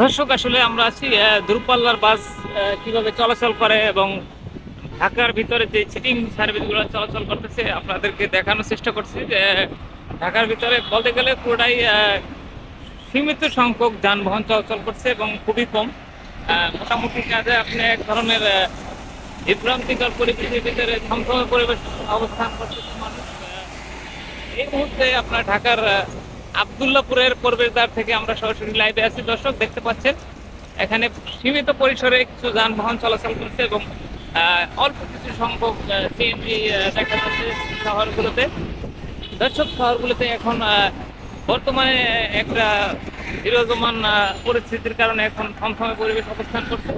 দর্শক, আসলে আমরা আছি দূরপাল্লার বাস কীভাবে চলাচল করে এবং ঢাকার ভিতরে যে সিটিং সার্ভিসগুলো চলাচল করতেছে, আপনাদেরকে দেখানোর চেষ্টা করছি যে ঢাকার ভিতরে বলতে গেলে পুরোটাই সীমিত সংখ্যক যানবাহন চলাচল করছে এবং খুবই কম। মোটামুটি কাজে আপনি এক ধরনের বিভ্রান্তিকর পরিবেশের ভিতরে থমথমে পরিবেশ অবস্থান করতেছে মানুষ এই মুহূর্তে আপনার ঢাকার আবদুল্লাপুরের প্রবেশদ্বার থেকে আমরা সরাসরি লাইভে আছি। দর্শক, দেখতে পাচ্ছেন, এখানে সীমিত পরিসরে কিছু যানবাহন চলাচল করছে এবং অল্প কিছু সংখ্যক সিএনজি দেখা যাচ্ছে শহরগুলোতে। দর্শক, শহরগুলোতে এখন বর্তমানে একটা বিরাজমান পরিস্থিতির কারণে এখন থমথমে পরিবেশ অবস্থান করছে।